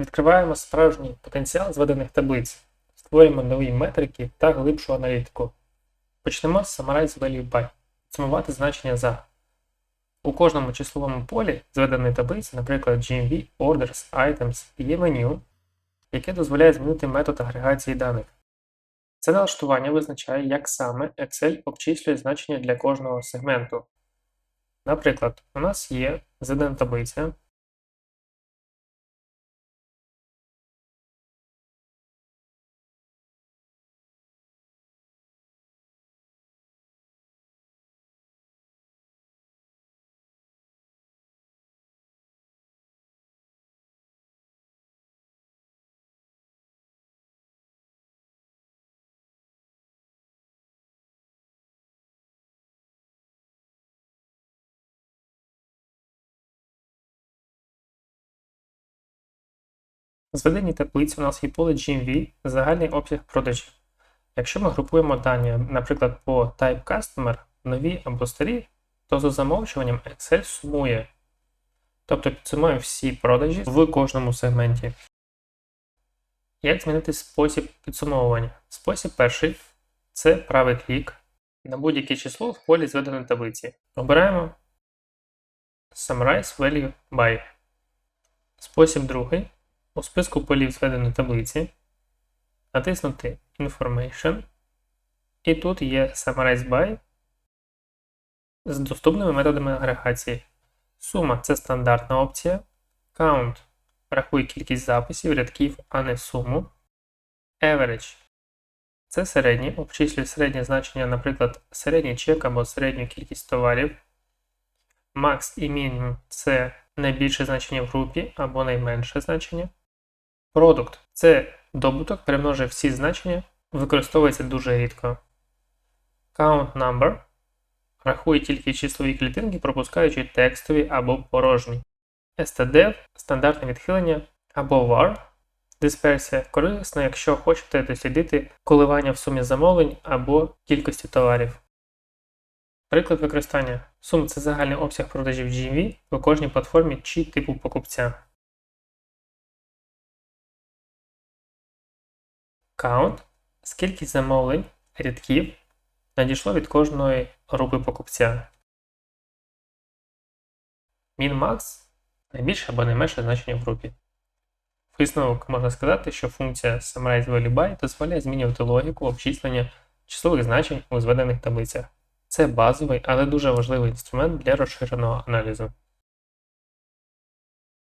Відкриваємо справжній потенціал зведених таблиць, створюємо нові метрики та глибшу аналітику. Почнемо з Summarize Value By. Сумувати значення за. У кожному числовому полі зведеної таблиці, наприклад, GMV, Orders, Items, є меню, яке дозволяє змінити метод агрегації даних. Це налаштування визначає, як саме Excel обчислює значення для кожного сегменту. Наприклад, у нас є зведена таблиця, В таблиці у нас є поле GMV, загальний обсяг продажів. Якщо ми групуємо дані, наприклад, по Type Customer, нові або старі, то за замовчуванням Excel сумує. Тобто підсумує всі продажі в кожному сегменті. Як змінити спосіб підсумовування? Спосіб перший це правий клік на будь-яке число в полі зведеної таблиці. Обираємо Summarize Value By. Спосіб другий у списку полів зведеної таблиці натиснути Information. І тут є Summarize By з доступними методами агрегації. Сума це стандартна опція. Count рахує кількість записів, рядків, а не суму. Average це середнє, обчислює середнє значення, наприклад, середній чек або середню кількість товарів. Max і Minimum це найбільше значення в групі або найменше значення. Продукт це добуток, перемножує всі значення, використовується дуже рідко. Count number рахує тільки числові клітинки, пропускаючи текстові або порожні. stdev стандартне відхилення або var. Дисперсія корисна, якщо хочете дослідити коливання в сумі замовлень або кількості товарів. Приклад використання. Сум це загальний обсяг продажів GMV по кожній платформі чи типу покупця. Count скільки замовлень, рядків надійшло від кожної групи покупця. Min-max найбільше або найменше значення в групі. Висновок можна сказати, що функція Summarize дозволяє змінювати логіку обчислення числових значень у зведених таблицях. Це базовий, але дуже важливий інструмент для розширеного аналізу.